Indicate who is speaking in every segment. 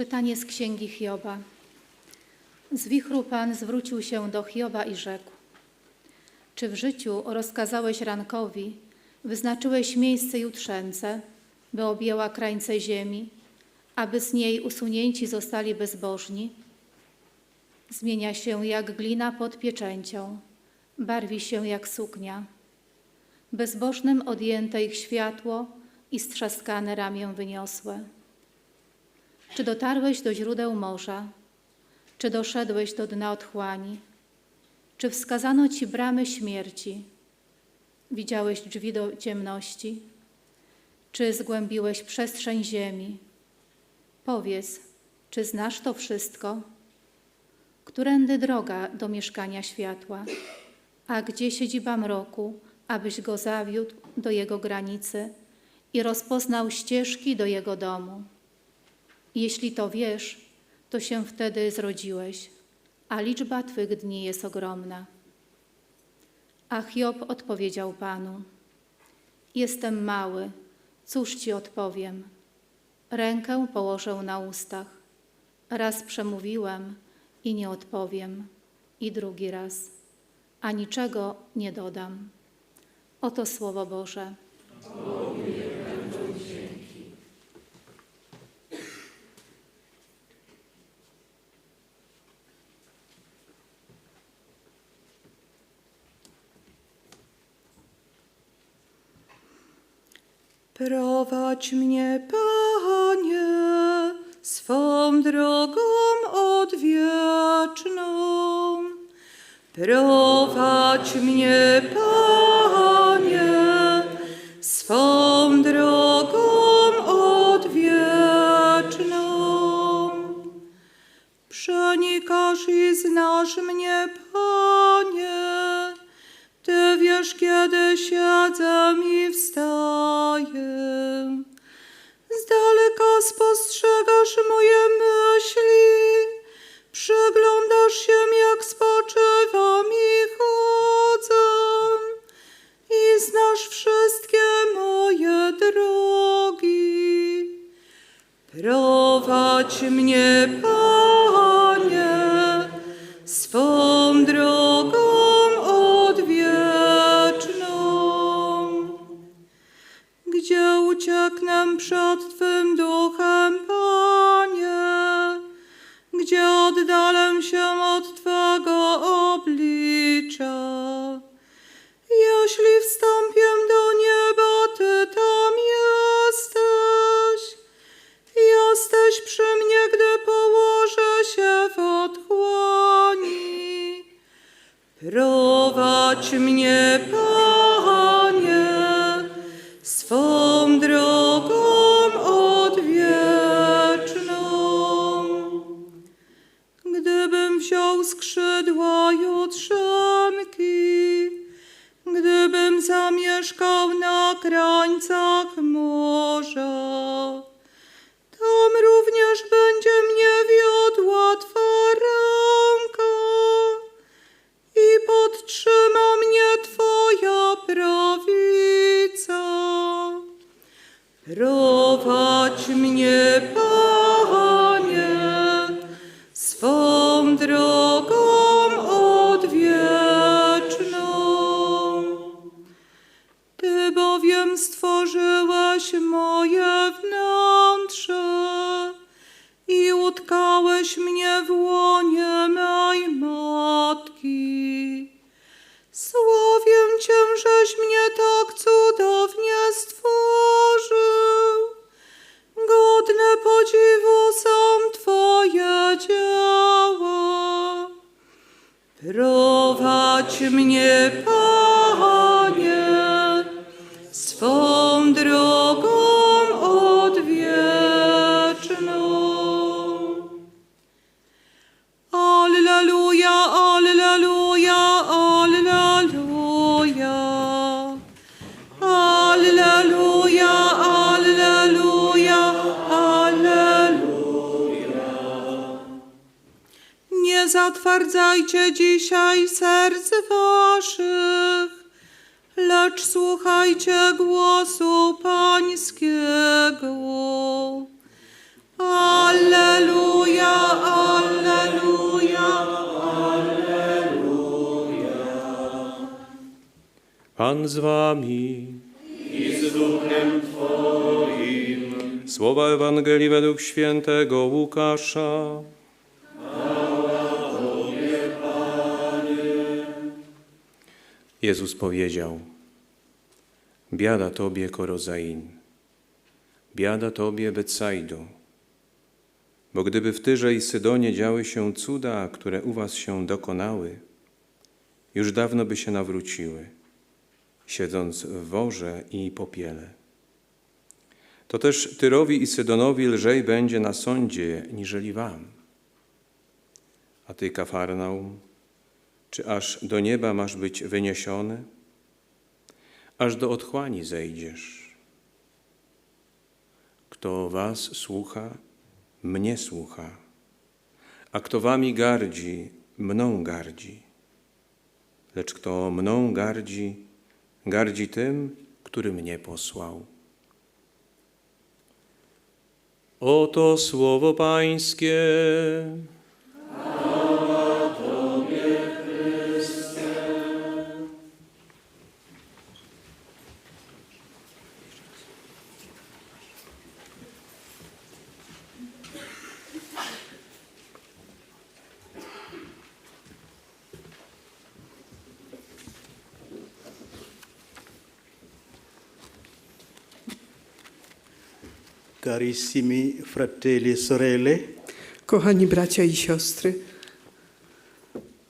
Speaker 1: Czytanie z księgi Hioba. Z wichru Pan zwrócił się do Hioba i rzekł: Czy w życiu rozkazałeś rankowi, wyznaczyłeś miejsce jutrzęce, by objęła krańce ziemi, aby z niej usunięci zostali bezbożni? Zmienia się jak glina pod pieczęcią, barwi się jak suknia. Bezbożnym odjęte ich światło i strzaskane ramię wyniosłe. Czy dotarłeś do źródeł morza? Czy doszedłeś do dna otchłani? Czy wskazano ci bramy śmierci? Widziałeś drzwi do ciemności? Czy zgłębiłeś przestrzeń ziemi? Powiedz, czy znasz to wszystko? Którędy droga do mieszkania światła? A gdzie siedziba mroku, abyś go zawiódł do jego granicy i rozpoznał ścieżki do jego domu? Jeśli to wiesz, to się wtedy zrodziłeś, a liczba Twych dni jest ogromna. A Hiob odpowiedział Panu: Jestem mały, cóż ci odpowiem? Rękę położę na ustach. Raz przemówiłem i nie odpowiem, i drugi raz, a niczego nie dodam. Oto Słowo Boże.
Speaker 2: Prowadź mnie, Panie, swą drogą odwieczną. Prowadź mnie, Panie, swą drogą odwieczną. Przenikasz i znasz mnie, Panie. Ty wiesz, kiedy siedzę i wstaję. Spostrzegasz moje Prowadź mnie,
Speaker 3: Pan z wami. I z duchem Twoim. Słowa Ewangelii według świętego Łukasza. Jezus powiedział: Biada tobie, Korozain, biada tobie, Betsaido, bo gdyby w Tyrze i Sydonie działy się cuda, które u was się dokonały, już dawno by się nawróciły, siedząc w worze i popiele. To też Tyrowi i Sydonowi lżej będzie na sądzie, niżeli wam. A ty, Kafarnaum, czy aż do nieba masz być wyniesiony? Aż do otchłani zejdziesz. Kto was słucha, mnie słucha, a kto wami gardzi, mną gardzi. Lecz kto mną gardzi, gardzi tym, który mnie posłał. Oto słowo Pańskie.
Speaker 4: Carissimi fratelli e sorelle,
Speaker 5: Kochani bracia i siostry,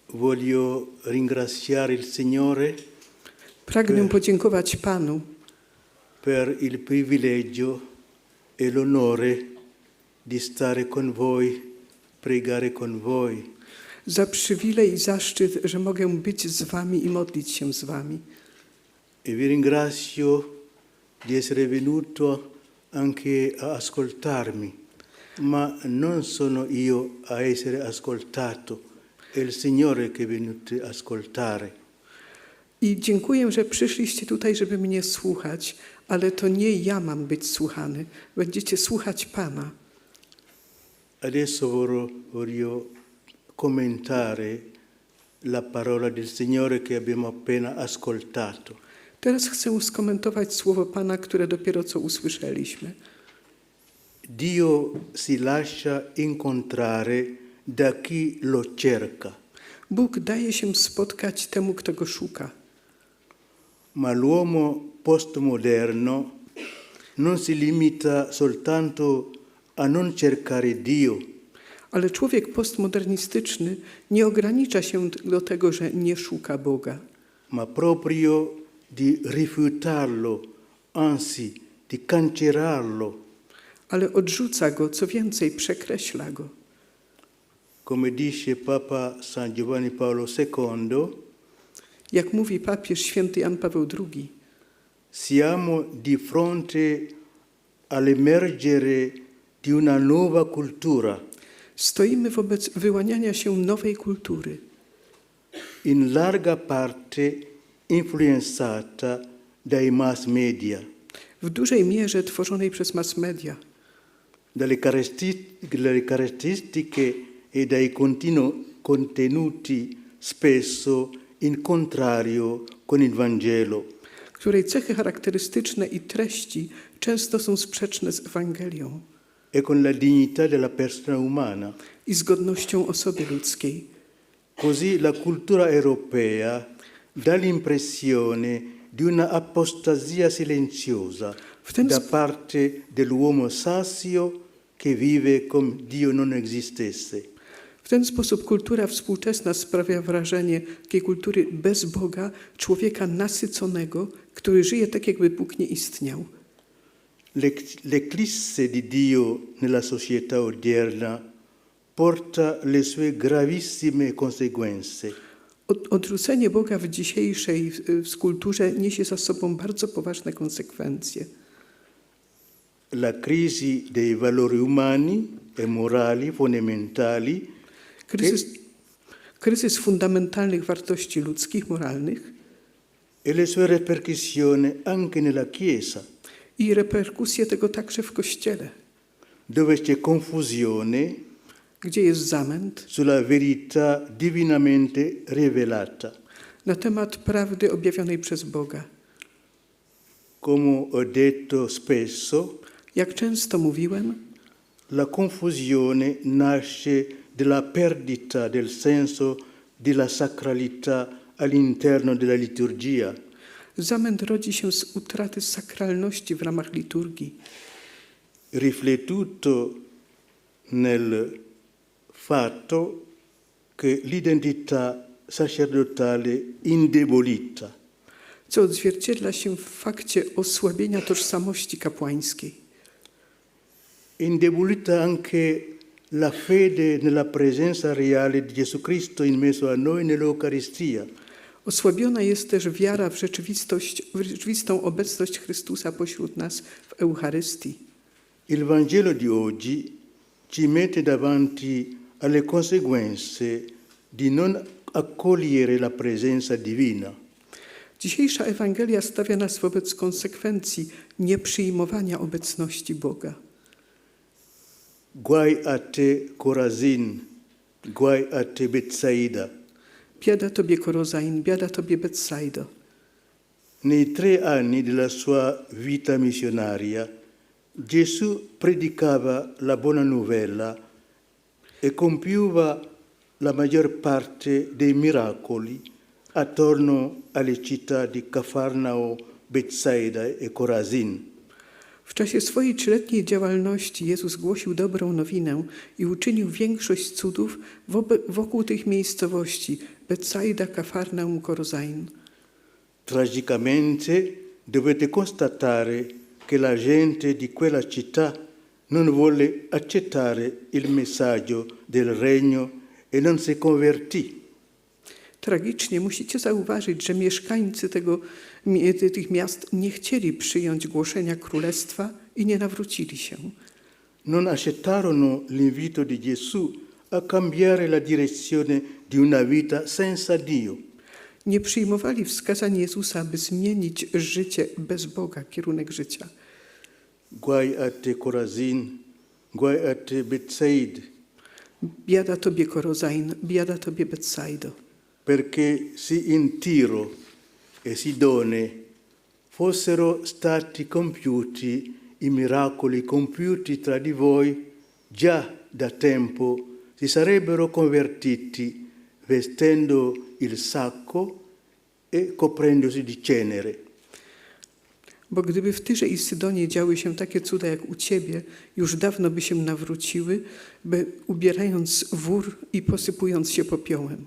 Speaker 4: voglio ringraziare il Signore
Speaker 5: pragnę podziękować Panu
Speaker 4: per il privilegio e l'onore di stare con voi, pregare con voi.
Speaker 5: za przywilej i zaszczyt, że mogę być z Wami i modlić się z Wami.
Speaker 4: E vi ringrazio di essere venuto anche a ascoltarmi, ma non sono io a essere ascoltato, è il Signore che è venuto a ascoltare.
Speaker 5: I dziękuję, że przyszliście tutaj, żeby mnie słuchać, ale to nie ja mam być słuchany. Będziecie słuchać Pana.
Speaker 4: Adesso voglio commentare la parola del Signore che abbiamo appena ascoltato.
Speaker 5: Teraz chcę skomentować słowo Pana, które dopiero co usłyszeliśmy.
Speaker 4: Dio si lascia incontrare da chi lo cerca,
Speaker 5: Bóg daje się spotkać temu, kto go szuka.
Speaker 4: ma l'uomo postmoderno non si limita soltanto a non cercare Dio,
Speaker 5: Ale człowiek postmodernistyczny nie ogranicza się do tego, że nie szuka Boga,
Speaker 4: ma proprio di rifiutarlo, anzi di cancellarlo,
Speaker 5: ale odrzuca go, co więcej, przekreśla go.
Speaker 4: come dice Papa San Giovanni Paolo II.
Speaker 5: Jak mówi papież święty Jan Paweł II,
Speaker 4: Siamo di fronte all'emergere di una nuova cultura,
Speaker 5: stoimy wobec wyłaniania się nowej kultury,
Speaker 4: in larga parte influenzata dai mass media,
Speaker 5: w dużej mierze tworzonej przez mass media,
Speaker 4: dalle caratteristi- dalle caratteristiche e dai contenuti spesso in contrario con il Vangelo.
Speaker 5: której cechy charakterystyczne i treści często są sprzeczne z Ewangelią
Speaker 4: e con la dignità della persona umana.
Speaker 5: i z godnością osoby ludzkiej.
Speaker 4: Così la cultura europea dà l'impressione di una apostasia silenziosa da parte dell'uomo sazio che vive come Dio non esistesse.
Speaker 5: W ten sposób kultura współczesna sprawia wrażenie takiej kultury bez Boga, człowieka nasyconego, który żyje tak, jakby Bóg nie istniał.
Speaker 4: L'ec- L'eclisse di Dio nella società odierna porta le sue gravissime conseguenze.
Speaker 5: Od, odrzucenie Boga w dzisiejszej w, kulturze niesie za sobą bardzo poważne konsekwencje.
Speaker 4: La crisi dei valori umani e morali fondamentali
Speaker 5: Kryzys, kryzys fundamentalnych wartości ludzkich, moralnych
Speaker 4: e le sue ripercussioni anche nella Chiesa,
Speaker 5: i reperkusje tego także w Kościele,
Speaker 4: dove c'è confusione
Speaker 5: gdzie jest zamęt
Speaker 4: sulla verità divinamente rivelata.
Speaker 5: na temat prawdy objawionej przez Boga.
Speaker 4: come ho detto spesso,
Speaker 5: Jak często mówiłem,
Speaker 4: la confusione nasce dalla perdita del senso della sacralità all'interno della liturgia.
Speaker 5: zamęt rodzi się z utraty sakralności w ramach liturgii,
Speaker 4: riflettuto nel fatto che l'identità sacerdotale indebolita.
Speaker 5: co odzwierciedla się w fakcie osłabienia tożsamości kapłańskiej.
Speaker 4: Indebolita anche la fede nella presenza reale di Gesù Cristo in mezzo a noi nell'Eucaristia.
Speaker 5: Osłabiona jest też wiara w, rzeczywistość, w rzeczywistą obecność Chrystusa pośród nas w Eucharystii.
Speaker 4: Il Vangelo di oggi ci mette davanti alle conseguenze di non accogliere la presenza divina.
Speaker 5: Dzisiejsza Ewangelia stawia nas wobec konsekwencji nieprzyjmowania obecności Boga.
Speaker 4: Guai a te, Corazin, guai a te, Betsaida.
Speaker 5: Biada Tobie Korozain, biada Tobie Betsaido.
Speaker 4: Nei tre anni della sua vita missionaria, Gesù predicava la buona novella e compiuva la maggior parte dei miracoli attorno alle città di Cafarnao, Betsaida e Corazin.
Speaker 5: W czasie swojej trzyletniej działalności Jezus głosił dobrą nowinę i uczynił większość cudów wokół tych miejscowości Betsaida, Kafarnaum, Korozain.
Speaker 4: Tragicamente dovete constatare che la gente di quella città non volle accettare il messaggio del regno e non si convertì.
Speaker 5: Tragicznie musicie zauważyć, że mieszkańcy tego, tych miast nie chcieli przyjąć głoszenia królestwa i nie nawrócili się.
Speaker 4: Non accettarono l'invito di Gesù a cambiare la direzione di una vita senza Dio.
Speaker 5: Nie przyjmowali wskazań Jezusa, by zmienić życie bez Boga, kierunek życia.
Speaker 4: Guai a te Corazin, guai a te Betsaid,
Speaker 5: Biada Tobie Korozain, biada Tobie Betsaido.
Speaker 4: perché se in Tiro e Sidone fossero stati compiuti i miracoli compiuti tra di voi, già da tempo si sarebbero convertiti vestendo il sacco e coprendosi di cenere.
Speaker 5: Bo gdyby w Tyrze i Sydonie działy się takie cuda jak u Ciebie, już dawno by się nawróciły, by ubierając wór i posypując się popiołem.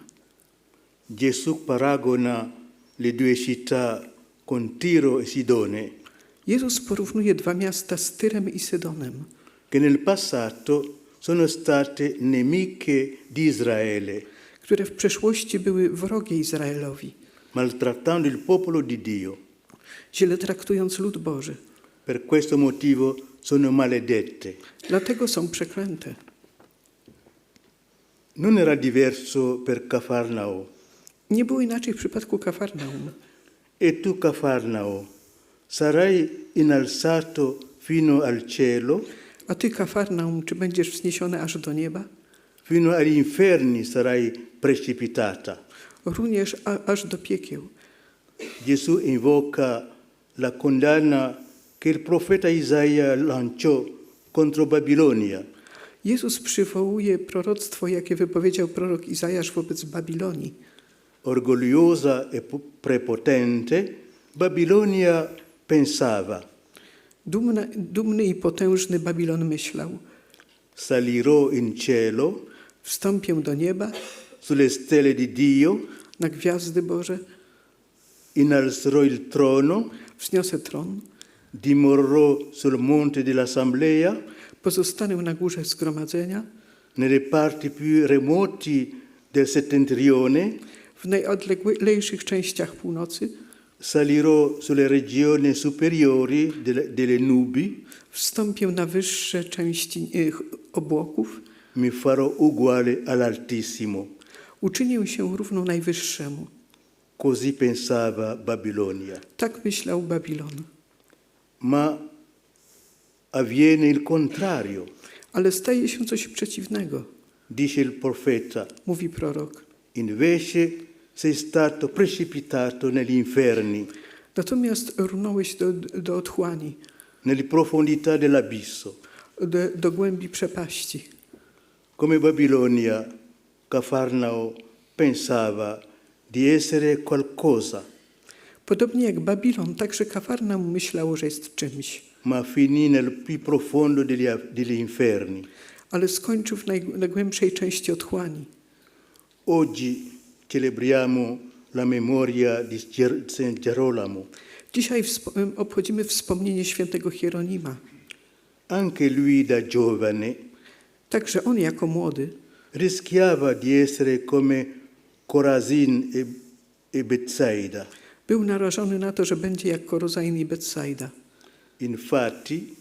Speaker 4: Gesù paragona le due città con Tiro e Sidone,
Speaker 5: Jezus porównuje dwa miasta z Tyrem i Sydonem,
Speaker 4: che nel passato sono state nemiche di Israele,
Speaker 5: które w przeszłości były wrogie Izraelowi,
Speaker 4: maltrattando il popolo di Dio.
Speaker 5: Źle traktując lud Boży.
Speaker 4: Per questo motivo sono maledette.
Speaker 5: Dlatego są przeklęte.
Speaker 4: Non era diverso per Cafarnao.
Speaker 5: Nie było inaczej w przypadku Kafarnaum.
Speaker 4: E tu, Cafarnao, sarai innalzato fino al cielo,
Speaker 5: A Ty, Kafarnaum, czy będziesz wzniesiony aż do nieba?
Speaker 4: fino agli inferni sarai precipitata.
Speaker 5: Również a, aż do piekieł.
Speaker 4: Gesù invoca la condanna che il profeta Isaia lanciò contro Babilonia.
Speaker 5: Jezus przywołuje proroctwo, jakie wypowiedział prorok Izajasz wobec Babilonii.
Speaker 4: Orgogliosa e po- prepotente, Babilonia pensava,
Speaker 5: Dumna, dumny i potężny Babilon myślał:
Speaker 4: salirò in cielo
Speaker 5: Wstąpię do nieba,
Speaker 4: sulle stelle di Dio,
Speaker 5: na gwiazdy Boże,
Speaker 4: innalzerò il trono,
Speaker 5: wzniosę tron,
Speaker 4: dimorerò sul monte dell'assemblea,
Speaker 5: pozostanę na górze zgromadzenia,
Speaker 4: nelle parti più remoti del settentrione,
Speaker 5: w najodleglejszych częściach północy,
Speaker 4: salirò sulle regioni superiori delle, delle nubi,
Speaker 5: wstąpię na wyższe części e, obłoków,
Speaker 4: mi farò uguale all'Altissimo.
Speaker 5: uczynię się równą Najwyższemu.
Speaker 4: Così pensava Babilonia.
Speaker 5: Tak myślał Babilon.
Speaker 4: Ma avviene il contrario,
Speaker 5: Ale staje się coś przeciwnego,
Speaker 4: dice il profeta.
Speaker 5: mówi prorok.
Speaker 4: Invece sei stato precipitato negli inferni.
Speaker 5: Natomiast runąłeś do, do otchłani,
Speaker 4: nelle profondità dell'abisso.
Speaker 5: do, do głębi przepaści.
Speaker 4: Come Babilonia, Cafarnao pensava di essere qualcosa,
Speaker 5: Podobnie jak Babilon, także Kafarnaum myślało, że jest czymś,
Speaker 4: ma finì nel più profondo degli, degli inferni.
Speaker 5: ale skończył w naj, najgłębszej części otchłani.
Speaker 4: Oggi celebriamo la memoria di San Gerolamo.
Speaker 5: Dzisiaj obchodzimy wspomnienie świętego Hieronima.
Speaker 4: Anche lui da giovane
Speaker 5: Także on jako młody
Speaker 4: rischiava di essere come Corazin e, e Bethsaida.
Speaker 5: był narażony na to, że będzie jak Korozain i Betsaida.
Speaker 4: Infatti,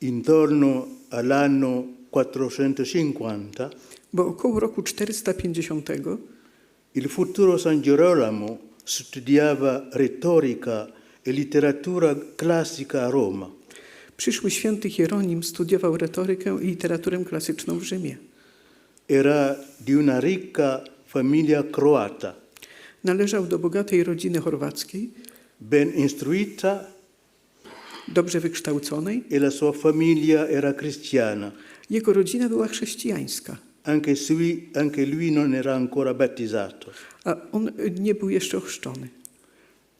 Speaker 4: intorno all'anno 450,
Speaker 5: Bo około roku 450
Speaker 4: il futuro San Gerolamo studiava retorica e letteratura classica a Roma.
Speaker 5: przyszły święty Hieronim studiował retorykę i literaturę klasyczną w Rzymie.
Speaker 4: Era di una ricca famiglia croata,
Speaker 5: Należał do bogatej rodziny chorwackiej,
Speaker 4: ben istruita
Speaker 5: dobrze wykształconej.
Speaker 4: e la sua famiglia era cristiana,
Speaker 5: Jego rodzina była chrześcijańska,
Speaker 4: anche, sui- anche lui non era ancora battezzato.
Speaker 5: a on nie był jeszcze ochrzczony.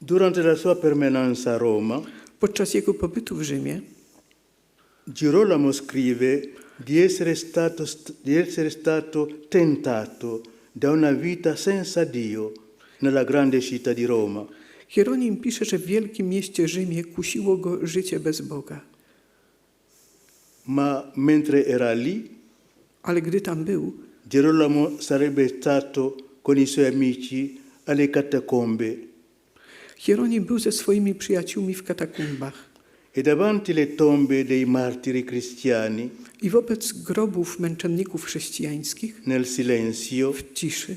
Speaker 4: Durante la sua permanenza a Roma,
Speaker 5: Podczas jego pobytu w Rzymie
Speaker 4: Girolamo scrive di essere stato, di essere stato tentato da una vita senza Dio nella grande città di Roma.
Speaker 5: Hieronim pisze, że w wielkim mieście Rzymie kusiło go życie bez Boga.
Speaker 4: Ma mentre era lì,
Speaker 5: Ale gdy tam był,
Speaker 4: Girolamo sarebbe stato con i suoi amici alle catacombe
Speaker 5: Hieronim był ze swoimi przyjaciółmi w katakumbach
Speaker 4: e davanti le tombe dei martiri cristiani,
Speaker 5: i wobec grobów męczenników chrześcijańskich
Speaker 4: nel silenzio,
Speaker 5: w ciszy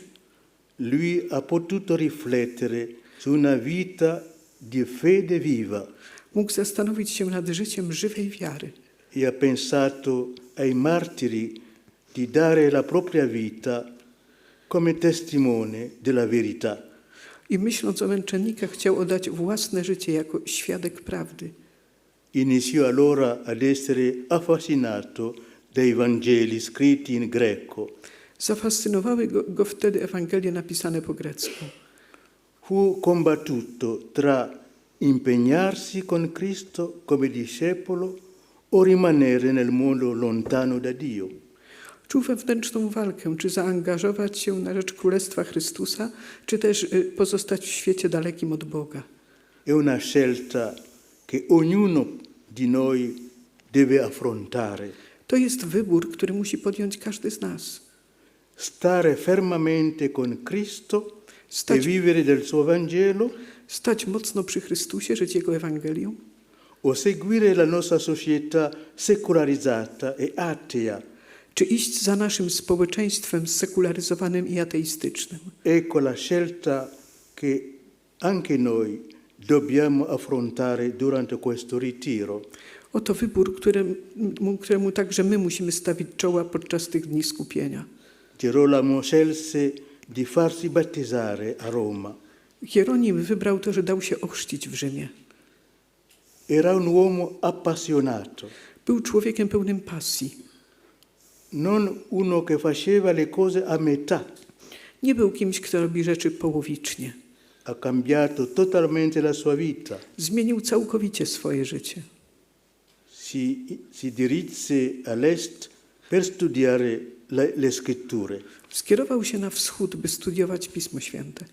Speaker 4: lui ha potuto riflettere su una vita di fede viva
Speaker 5: mógł zastanowić się nad życiem żywej wiary
Speaker 4: e ha pensato ai martiri di dare la propria vita come testimone della verità.
Speaker 5: i myśląc o męczennikach chciał oddać własne życie jako świadek prawdy.
Speaker 4: Iniziò allora ad essere affascinato dai Vangeli scritti in greco.
Speaker 5: Zafascynowały go, go wtedy Ewangelie napisane po grecku.
Speaker 4: Fu combattuto tra impegnarsi con Cristo come discepolo o rimanere nel mondo lontano da Dio.
Speaker 5: Czuł wewnętrzną walkę, czy zaangażować się na rzecz Królestwa Chrystusa, czy też pozostać w świecie dalekim od Boga.
Speaker 4: È una scelta che ognuno di noi deve affrontare.
Speaker 5: To jest wybór, który musi podjąć każdy z nas.
Speaker 4: Stare fermamente con Cristo e
Speaker 5: Stać,
Speaker 4: vivere del suo Vangelo
Speaker 5: stać mocno przy Chrystusie, żyć Jego Ewangelią,
Speaker 4: o seguire la nostra società secolarizzata e atea.
Speaker 5: czy iść za naszym społeczeństwem sekularyzowanym i ateistycznym.
Speaker 4: Ecco la scelta che anche noi dobbiamo affrontare durante questo ritiro.
Speaker 5: Oto wybór, któremu, któremu także my musimy stawić czoła podczas tych dni skupienia.
Speaker 4: Gerolamo scelse di farsi battezzare a Roma.
Speaker 5: Hieronim wybrał to, że dał się ochrzcić w Rzymie.
Speaker 4: Era un uomo appassionato,
Speaker 5: Był człowiekiem pełnym pasji.
Speaker 4: non uno che faceva le cose a metà.
Speaker 5: Nie był kimś, kto robi rzeczy połowicznie.
Speaker 4: Ha cambiato totalmente la sua vita.
Speaker 5: Zmienił całkowicie swoje życie.
Speaker 4: Si, si dirisse all'est per studiare le, le scritture.
Speaker 5: Skierował się na wschód, by studiować Pismo Święte.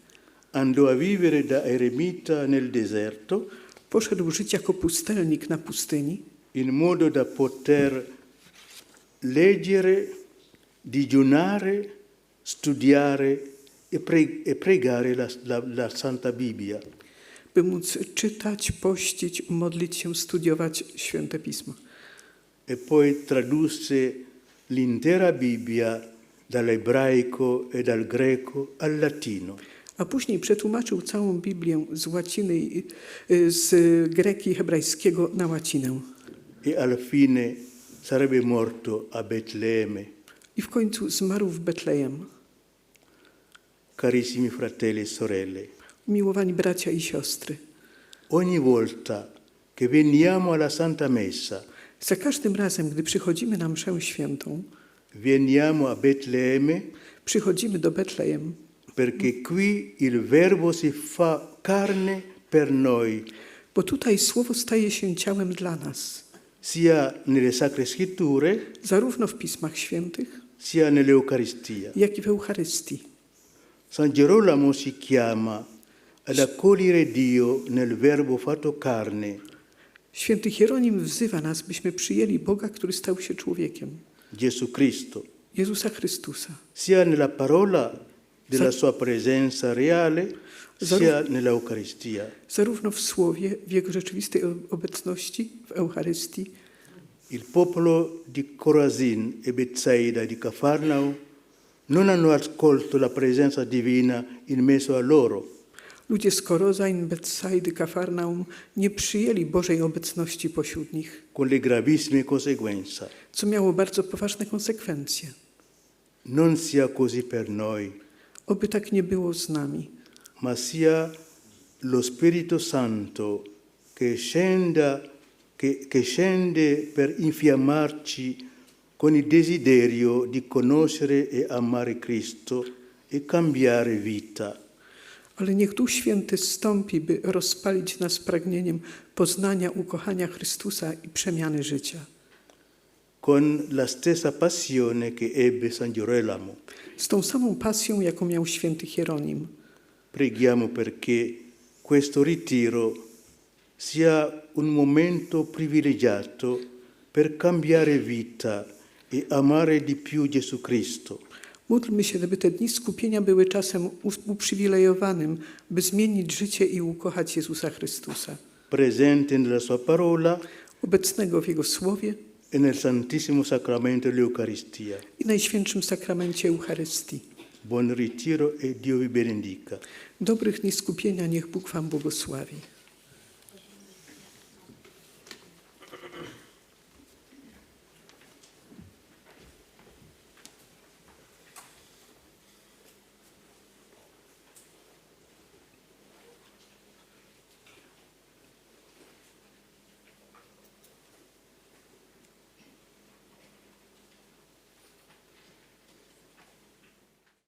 Speaker 4: Andò a vivere da eremita nel deserto
Speaker 5: Poszedł żyć jako pustelnik na pustyni,
Speaker 4: in modo da poter leggere, digiunare, studiare e, pre- e pregare la, la- la Santa Bibbia.
Speaker 5: by móc czytać, pościć, modlić się, studiować Święte Pismo.
Speaker 4: E poi tradusse l'intera Bibbia dall'ebraico e dal greco al latino.
Speaker 5: A później przetłumaczył całą Biblię z łaciny, y, z greki hebrajskiego na łacinę.
Speaker 4: E alla fine sarebbe morto a Betlemme.
Speaker 5: I w końcu zmarł w Betlejem.
Speaker 4: Carissimi fratelli e sorelle,
Speaker 5: Miłowani bracia i siostry,
Speaker 4: ogni volta che veniamo alla Santa Messa,
Speaker 5: za każdym razem, gdy przychodzimy na mszę świętą,
Speaker 4: veniamo a Betlemme
Speaker 5: przychodzimy do Betlejem,
Speaker 4: perché qui il Verbo si fa carne per noi,
Speaker 5: bo tutaj Słowo staje się ciałem dla nas,
Speaker 4: sia nelle Sacre Scritture,
Speaker 5: zarówno w Pismach Świętych,
Speaker 4: sia nell'Eucaristia.
Speaker 5: jak i w Eucharystii.
Speaker 4: San Gerolamo si chiama ad accogliere Dio nel Verbo fatto carne,
Speaker 5: Święty Hieronim wzywa nas, byśmy przyjęli Boga, który stał się człowiekiem,
Speaker 4: Gesù Cristo,
Speaker 5: Jezusa Chrystusa,
Speaker 4: sia nella parola della sua presenza reale, sia nell'Eucaristia.
Speaker 5: zarówno w Słowie, w Jego rzeczywistej obecności, w Eucharystii.
Speaker 4: Il popolo di Corazin e Bethsaida di Cafarnao non hanno accolto la presenza divina in mezzo a loro,
Speaker 5: Ludzie z Korozain, Betsaidy, Kafarnaum nie przyjęli Bożej obecności pośród nich,
Speaker 4: con le gravissime conseguenze.
Speaker 5: co miało bardzo poważne konsekwencje.
Speaker 4: Non sia così per noi,
Speaker 5: Oby tak nie było z nami,
Speaker 4: ma sia lo Spirito Santo che scenda, che, che scende per infiammarci con il desiderio di conoscere e amare Cristo e cambiare vita.
Speaker 5: ale niech Duch Święty zstąpi, by rozpalić nas pragnieniem poznania, ukochania Chrystusa i przemiany życia.
Speaker 4: con la stessa passione che ebbe San Gerolamo.
Speaker 5: Z tą samą pasją, jaką miał święty Hieronim.
Speaker 4: Preghiamo perché questo ritiro sia un momento privilegiato per cambiare vita e amare di più Gesù Cristo,
Speaker 5: Módlmy się, by te dni skupienia były czasem uprzywilejowanym, by zmienić życie i ukochać Jezusa Chrystusa,
Speaker 4: presente nella sua parola
Speaker 5: obecnego w Jego Słowie
Speaker 4: e nel Santissimo Sacramento dell'Eucaristia.
Speaker 5: i Najświętszym Sakramencie Eucharystii.
Speaker 4: Buon ritiro e Dio vi benedica.
Speaker 5: Dobrych dni skupienia niech Bóg Wam błogosławi.